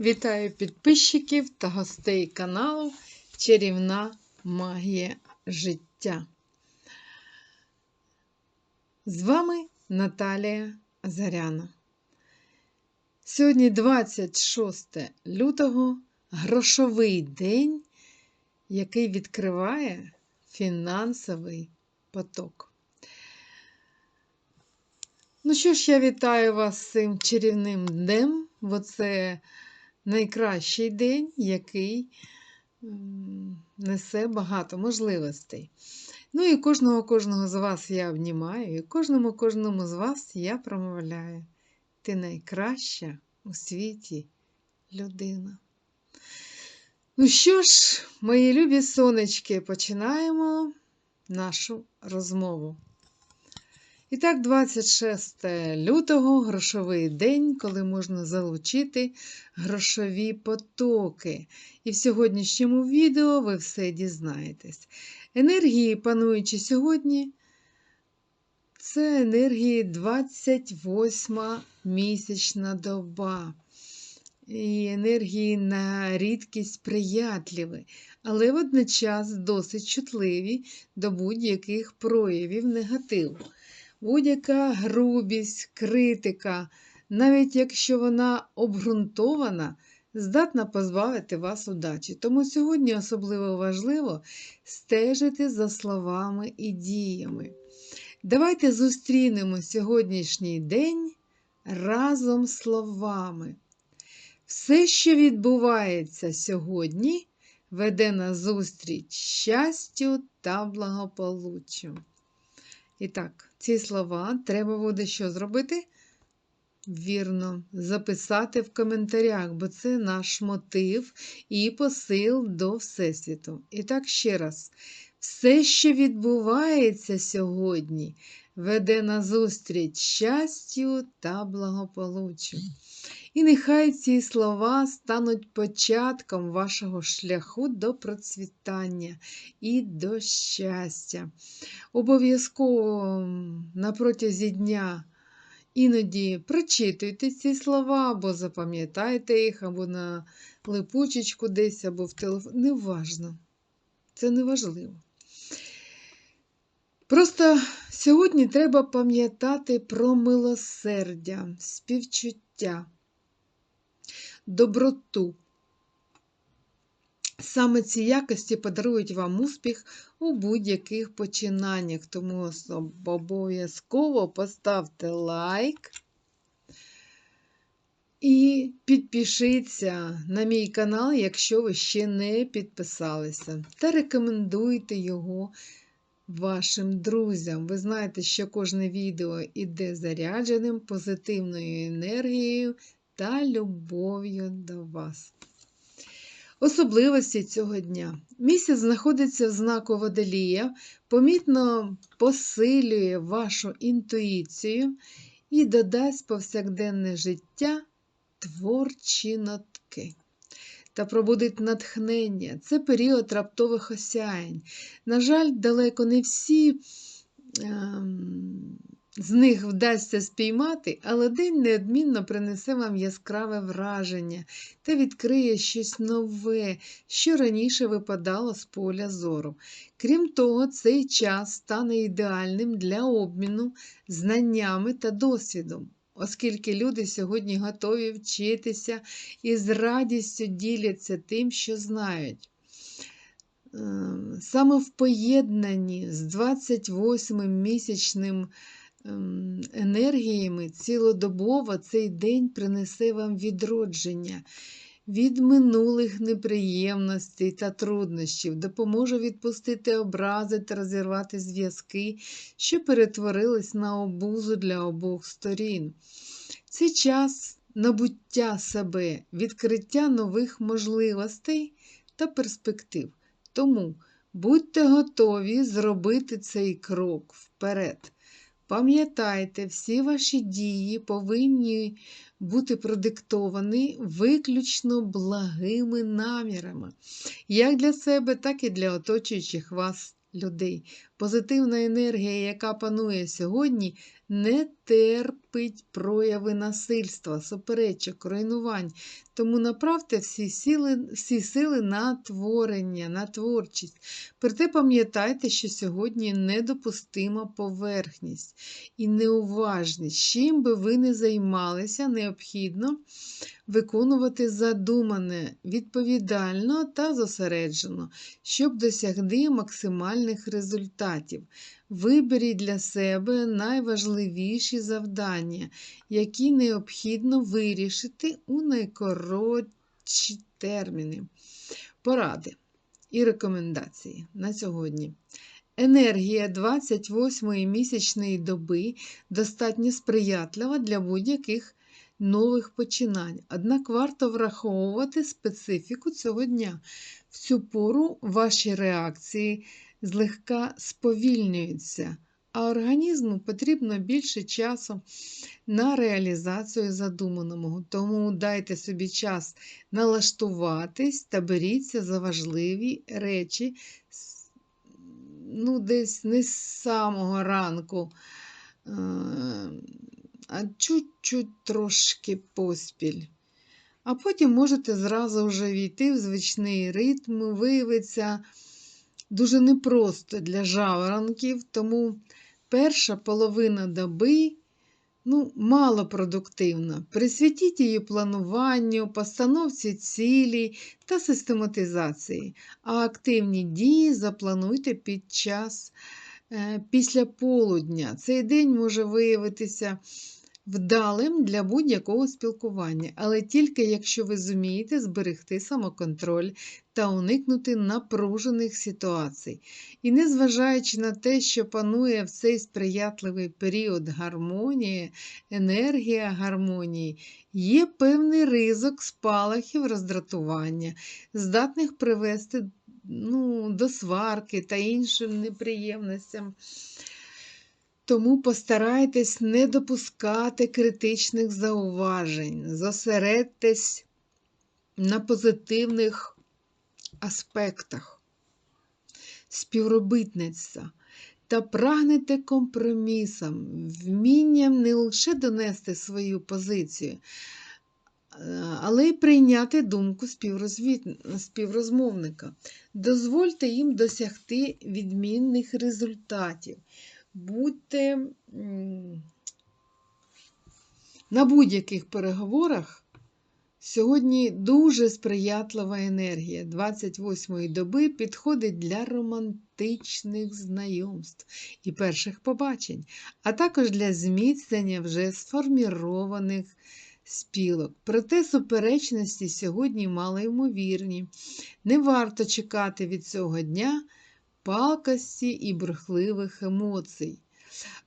Вітаю підписчиків та гостей каналу Чарівна Магія життя. З вами Наталія Азаряна. Сьогодні 26 лютого грошовий день, який відкриває фінансовий поток. Ну що ж, я вітаю вас з цим чарівним днем, бо це найкращий день, який несе багато можливостей. Ну і кожного кожного з вас я обнімаю, і кожному кожному з вас я промовляю. Ти найкраща у світі людина. Ну що ж, мої любі сонечки, починаємо нашу розмову. І так, 26 лютого грошовий день, коли можна залучити грошові потоки. І в сьогоднішньому відео ви все дізнаєтесь. Енергії, пануючі сьогодні, це енергії 28 місячна доба. І енергії на рідкість приятливі, але водночас досить чутливі до будь-яких проявів негативу будь-яка грубість, критика, навіть якщо вона обґрунтована, здатна позбавити вас удачі. Тому сьогодні особливо важливо стежити за словами і діями. Давайте зустрінемо сьогоднішній день разом з словами. Все, що відбувається сьогодні, веде на зустріч щастю та благополуччю. І так, ці слова треба буде що зробити? Вірно, записати в коментарях, бо це наш мотив і посил до Всесвіту. І так ще раз, все, що відбувається сьогодні, веде на зустріч щастю та благополуччю. І нехай ці слова стануть початком вашого шляху до процвітання і до щастя. Обов'язково на протязі дня іноді прочитуйте ці слова, або запам'ятайте їх, або на липучечку десь, або в телефон. Неважно. Це не важливо. Просто сьогодні треба пам'ятати про милосердя, співчуття доброту. Саме ці якості подарують вам успіх у будь-яких починаннях, тому обов'язково поставте лайк і підпишіться на мій канал, якщо ви ще не підписалися, та рекомендуйте його вашим друзям. Ви знаєте, що кожне відео іде зарядженим позитивною енергією та любов'ю до вас. Особливості цього дня. Місяць знаходиться в знаку Водолія, помітно посилює вашу інтуїцію і додасть повсякденне життя творчі нотки. Та пробудить натхнення. Це період раптових осяянь. На жаль, далеко не всі. Ем з них вдасться спіймати, але день неодмінно принесе вам яскраве враження та відкриє щось нове, що раніше випадало з поля зору. Крім того, цей час стане ідеальним для обміну знаннями та досвідом. Оскільки люди сьогодні готові вчитися і з радістю діляться тим, що знають. Ем, саме в поєднанні з 28 місячним енергіями цілодобово цей день принесе вам відродження від минулих неприємностей та труднощів, допоможе відпустити образи та розірвати зв'язки, що перетворились на обузу для обох сторін. Це час набуття себе, відкриття нових можливостей та перспектив. Тому будьте готові зробити цей крок вперед. Пам'ятайте, всі ваші дії повинні бути продиктовані виключно благими намірами, як для себе, так і для оточуючих вас людей. Позитивна енергія, яка панує сьогодні, не терпить прояви насильства, суперечок, руйнувань. Тому направте всі сили, всі сили на творення, на творчість. Проте пам'ятайте, що сьогодні недопустима поверхність і неуважність. Чим би ви не займалися, необхідно виконувати задумане відповідально та зосереджено, щоб досягти максимальних результатів. Виберіть для себе найважливіші завдання, які необхідно вирішити у найкоротші терміни. Поради і рекомендації на сьогодні. Енергія 28-ї місячної доби достатньо сприятлива для будь-яких нових починань. Однак варто враховувати специфіку цього дня. В цю пору ваші реакції злегка сповільнюються, а організму потрібно більше часу на реалізацію задуманого. Тому дайте собі час налаштуватись та беріться за важливі речі, ну, десь не з самого ранку. Е, а чуть-чуть трошки поспіль. А потім можете зразу вже війти в звичний ритм, виявиться дуже непросто для жаворонків, тому перша половина доби ну, малопродуктивна. Присвятіть її плануванню, постановці цілі та систематизації, а активні дії заплануйте під час е, після полудня. Цей день може виявитися вдалим для будь-якого спілкування, але тільки якщо ви зумієте зберегти самоконтроль та уникнути напружених ситуацій. І незважаючи на те, що панує в цей сприятливий період гармонії, енергія гармонії, є певний ризик спалахів роздратування, здатних привести ну, до сварки та іншим неприємностям. Тому постарайтесь не допускати критичних зауважень, зосередьтесь на позитивних аспектах. Співробітництва та прагнете компромісом, вмінням не лише донести свою позицію, але й прийняти думку співрозмовника. Дозвольте їм досягти відмінних результатів будьте на будь-яких переговорах. Сьогодні дуже сприятлива енергія 28-ї доби підходить для романтичних знайомств і перших побачень, а також для зміцнення вже сформірованих спілок. Проте суперечності сьогодні малоймовірні. Не варто чекати від цього дня пакості і брехливих емоцій.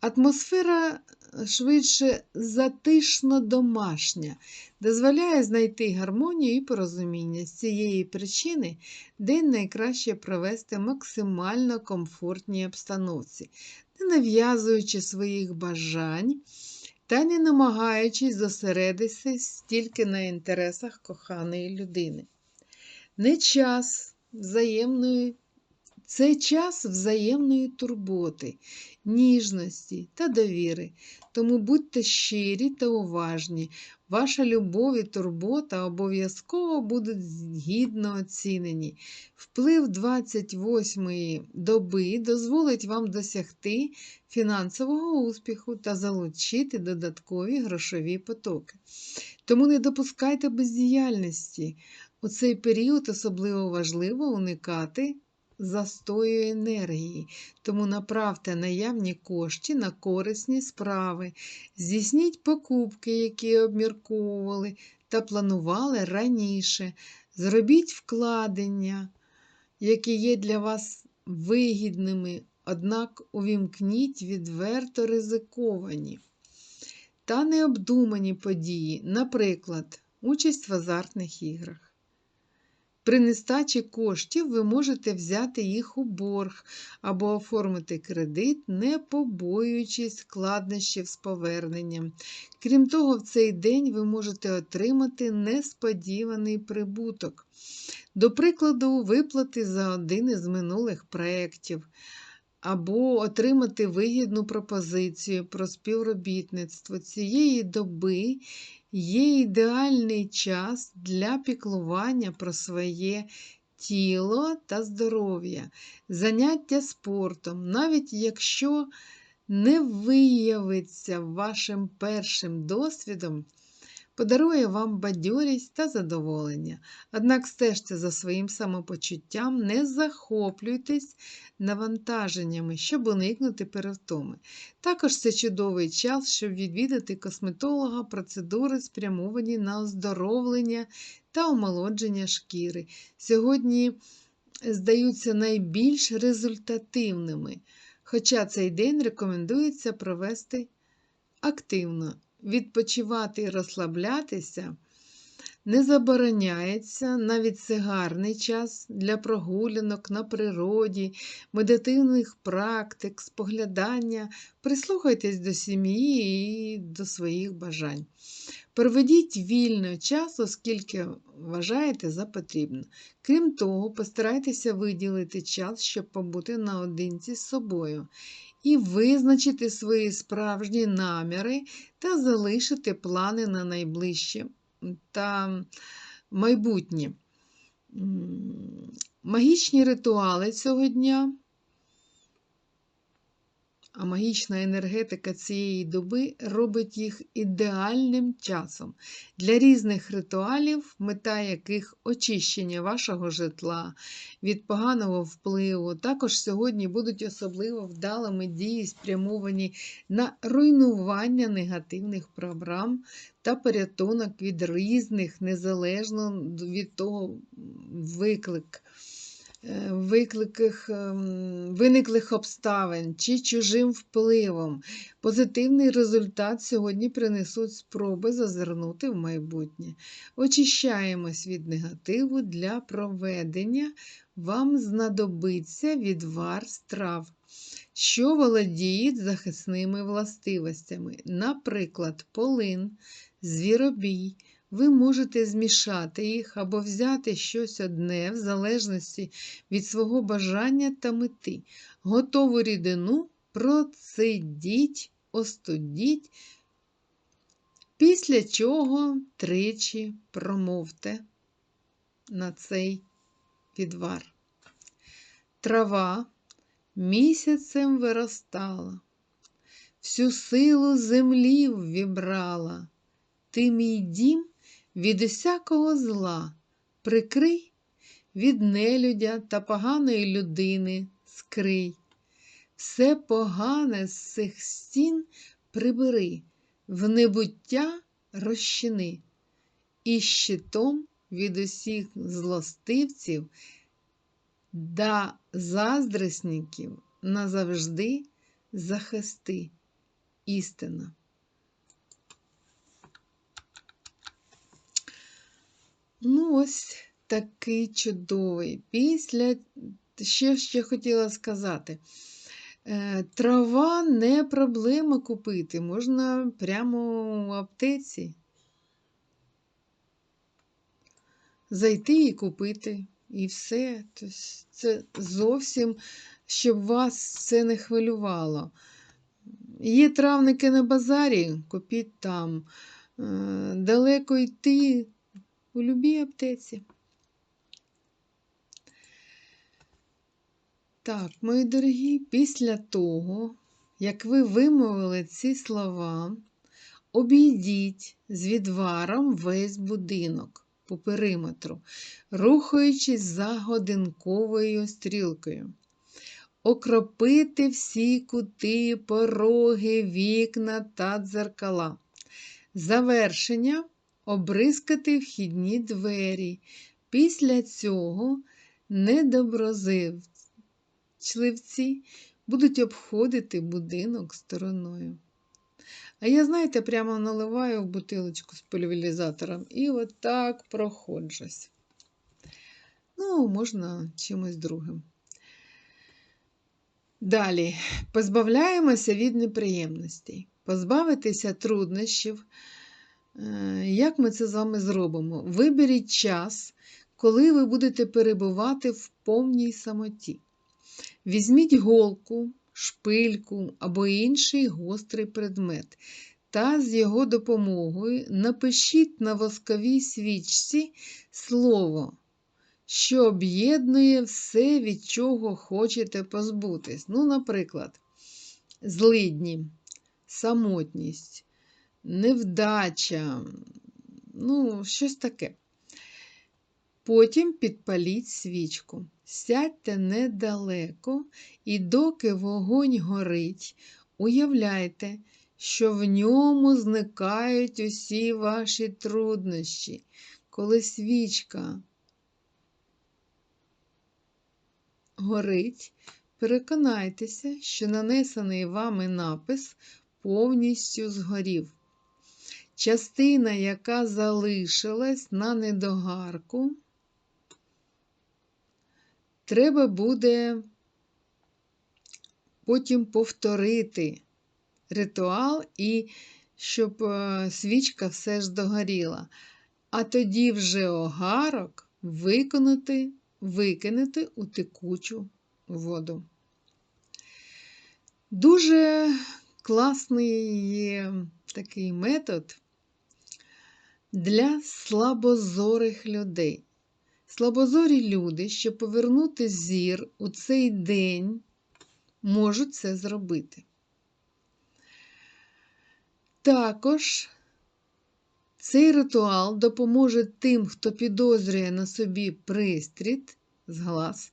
Атмосфера швидше затишно домашня, дозволяє знайти гармонію і порозуміння. З цієї причини день найкраще провести максимально комфортній обстановці, не нав'язуючи своїх бажань та не намагаючись зосередитися тільки на інтересах коханої людини. Не час взаємної це час взаємної турботи, ніжності та довіри. Тому будьте щирі та уважні. Ваша любов і турбота обов'язково будуть гідно оцінені. Вплив 28-ї доби дозволить вам досягти фінансового успіху та залучити додаткові грошові потоки. Тому не допускайте бездіяльності. У цей період особливо важливо уникати застою енергії, тому направте наявні кошти на корисні справи, здійсніть покупки, які обмірковували та планували раніше. Зробіть вкладення, які є для вас вигідними, однак увімкніть відверто ризиковані та необдумані події, наприклад, участь в азартних іграх. При нестачі коштів ви можете взяти їх у борг або оформити кредит, не побоюючись складнощів з поверненням. Крім того, в цей день ви можете отримати несподіваний прибуток. До прикладу, виплати за один із минулих проєктів. або отримати вигідну пропозицію про співробітництво цієї доби є ідеальний час для піклування про своє тіло та здоров'я, заняття спортом, навіть якщо не виявиться вашим першим досвідом, подарує вам бадьорість та задоволення. Однак стежте за своїм самопочуттям, не захоплюйтесь навантаженнями, щоб уникнути перевтоми. Також це чудовий час, щоб відвідати косметолога, процедури, спрямовані на оздоровлення та омолодження шкіри. Сьогодні здаються найбільш результативними, хоча цей день рекомендується провести активно відпочивати і розслаблятися не забороняється, навіть це гарний час для прогулянок на природі, медитивних практик, споглядання. Прислухайтесь до сім'ї і до своїх бажань. Проведіть вільно час, оскільки вважаєте за потрібне. Крім того, постарайтеся виділити час, щоб побути наодинці з собою і визначити свої справжні наміри та залишити плани на найближче та майбутнє. Магічні ритуали цього дня а магічна енергетика цієї доби робить їх ідеальним часом для різних ритуалів, мета яких очищення вашого житла від поганого впливу. Також сьогодні будуть особливо вдалими дії, спрямовані на руйнування негативних програм та порятунок від різних, незалежно від того виклик. Е, викликах, ем, виниклих обставин чи чужим впливом. Позитивний результат сьогодні принесуть спроби зазирнути в майбутнє. Очищаємось від негативу для проведення. Вам знадобиться відвар страв, що володіють захисними властивостями, наприклад, полин, звіробій. Ви можете змішати їх або взяти щось одне в залежності від свого бажання та мети. Готову рідину процедіть, остудіть, після чого тричі промовте на цей відвар. Трава місяцем виростала, всю силу землі ввібрала. Ти мій дім від усякого зла, прикрий від нелюдя та поганої людини скрий. Все погане з цих стін прибери, в небуття розчини, і щитом від усіх злостивців да заздресників назавжди захисти істина. Ну, ось такий чудовий. Після, ще ще хотіла сказати, е, трава не проблема купити, можна прямо в аптеці. Зайти і купити, і все. Тобто це зовсім, щоб вас це не хвилювало. Є травники на базарі, купіть там. Е, далеко йти у любій аптеці. Так, мої дорогі, після того, як ви вимовили ці слова, обійдіть з відваром весь будинок по периметру, рухаючись за годинковою стрілкою. Окропити всі кути, пороги, вікна та дзеркала. Завершення обрискати вхідні двері. Після цього недоброзивчливці будуть обходити будинок стороною. А я, знаєте, прямо наливаю в бутилочку з пульверізатором і отак проходжусь. Ну, можна чимось другим. Далі позбавляємося від неприємностей, позбавитися труднощів. Е, як ми це з вами зробимо? Виберіть час, коли ви будете перебувати в повній самоті. Візьміть голку, шпильку або інший гострий предмет та з його допомогою напишіть на восковій свічці слово, що об'єднує все, від чого хочете позбутись. Ну, наприклад, злидні, самотність, невдача, ну, щось таке. Потім підпаліть свічку. Сядьте недалеко, і доки вогонь горить, уявляйте, що в ньому зникають усі ваші труднощі, коли свічка горить, переконайтеся, що нанесений вами напис повністю згорів. Частина, яка залишилась на недогарку, треба буде потім повторити ритуал і щоб е, свічка все ж догоріла. А тоді вже огарок виконати, викинути у текучу воду. Дуже класний є такий метод для слабозорих людей. Слабозорі люди, щоб повернути зір у цей день, можуть це зробити. Також цей ритуал допоможе тим, хто підозрює на собі пристріт з глаз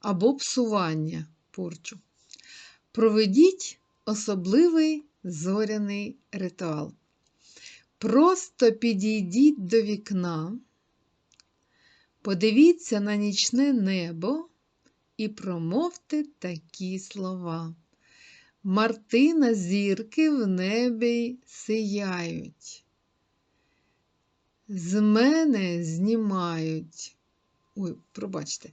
або псування порчу. Проведіть особливий зоряний ритуал. Просто підійдіть до вікна, подивіться на нічне небо і промовте такі слова. Мартина зірки в небі сияють. З мене знімають. Ой, пробачте.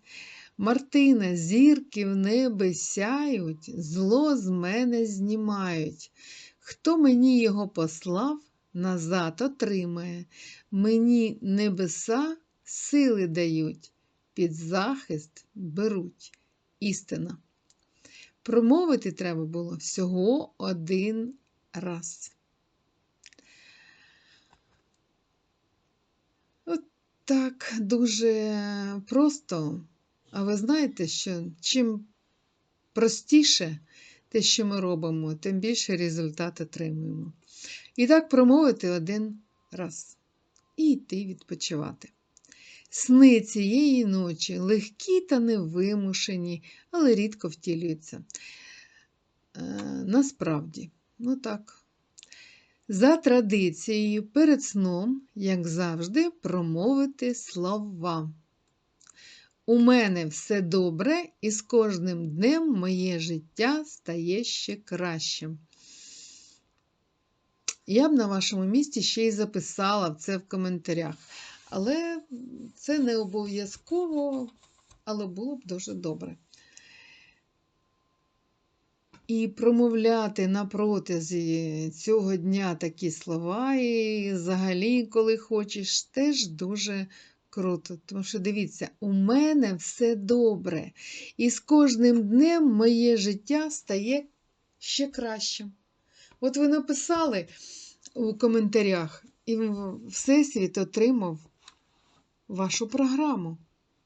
Мартина, зірки в небі сяють, зло з мене знімають. Хто мені його послав, назад отримає. Мені небеса сили дають, під захист беруть. Істина. Промовити треба було всього один раз. От так дуже просто. А ви знаєте, що чим простіше те, що ми робимо, тим більше результат отримуємо. І так промовити один раз. І йти відпочивати. Сни цієї ночі легкі та невимушені, але рідко втілюються. Е, насправді, ну так. За традицією, перед сном, як завжди, промовити слова. У мене все добре, і з кожним днем моє життя стає ще кращим. Я б на вашому місці ще й записала це в коментарях. Але це не обов'язково, але було б дуже добре. І промовляти на протязі цього дня такі слова, і взагалі, коли хочеш, теж дуже круто. Тому що дивіться, у мене все добре. І з кожним днем моє життя стає ще кращим. От ви написали у коментарях, і Всесвіт отримав вашу програму.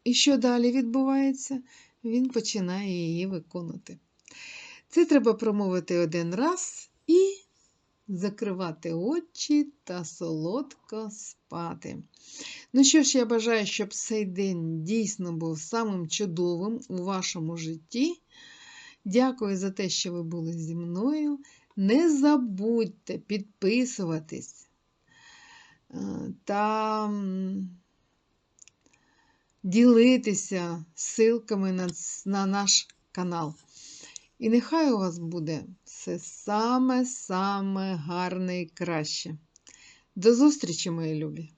І що далі відбувається? Він починає її виконувати. Це треба промовити один раз закривати очі та солодко спати. Ну що ж, я бажаю, щоб цей день дійсно був самим чудовим у вашому житті. Дякую за те, що ви були зі мною. Не забудьте підписуватись е, та ділитися ссылками на, на наш канал. І нехай у вас буде все саме-саме гарне і краще. До зустрічі, мої любі!